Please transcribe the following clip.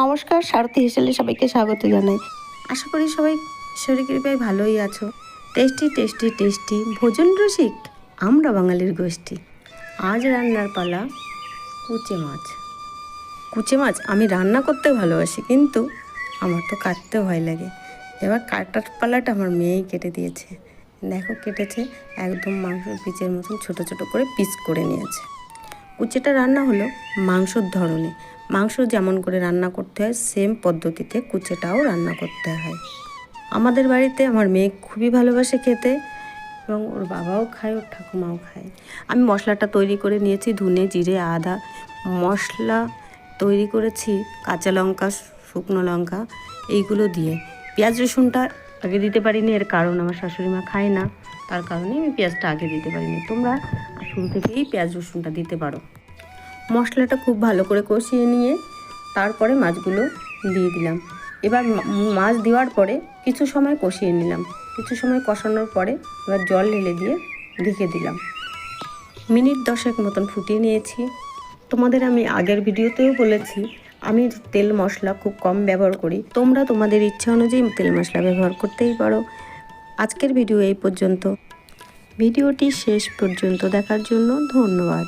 নমস্কার, সারথী হেসেলে সবাইকে স্বাগত জানাই। আশা করি সবাই শরীর কৃপায় ভালোই আছো। টেস্টি টেস্টি টেস্টি ভোজন রসিক, আমরা বাঙালির গোষ্ঠী। আজ রান্নার পালা কুচে মাছ। কুচে মাছ আমি রান্না করতে ভালোবাসি, কিন্তু আমার তো কাটতে ভয় লাগে। এবার কাটার পালাটা আমার মেয়েই কেটে দিয়েছে। দেখো, কেটেছে একদম মাংসের পিচের মতন ছোট ছোট করে পিস করে নিয়েছে। কুচেটা রান্না হলো মাংসর ধরনে। মাংস যেমন করে রান্না করতে হয় সেম পদ্ধতিতে কুচেটাও রান্না করতে হয়। আমাদের বাড়িতে আমার মেয়ে খুবই ভালোবাসে খেতে এবং ওর বাবাও খায়, ওর ঠাকুমাও খায়। আমি মশলাটা তৈরি করে নিয়েছি, ধুনে, জিরে, আদা। মশলা তৈরি করেছি কাঁচা লঙ্কা, শুকনো লঙ্কা, এইগুলো দিয়ে। পেঁয়াজ রসুনটা আগে দিতে পারিনি, এর কারণ আমার শাশুড়ি মা খায় না। তার কারণে আমি পেঁয়াজটা আগে দিতে পারিনি। তোমরা শুরু থেকেই পেঁয়াজ রসুনটা দিতে পারো। মশলাটা খুব ভালো করে কষিয়ে নিয়ে তারপরে মাছগুলো দিয়ে দিলাম। এবার মাছ দেওয়ার পরে কিছু সময় কষিয়ে নিলাম। কিছু সময় কষানোর পরে এবার জল ঢেলে দিয়ে ঢেকে দিলাম। মিনিট দশেক মতন ফুটিয়ে নিয়েছি। তোমাদের আমি আগের ভিডিওতেও বলেছি, আমি তেল মশলা খুব কম ব্যবহার করি। তোমরা তোমাদের ইচ্ছা অনুযায়ী তেল মশলা ব্যবহার করতেই পারো। আজকের ভিডিও এই পর্যন্ত। ভিডিওটি শেষ পর্যন্ত দেখার জন্য ধন্যবাদ।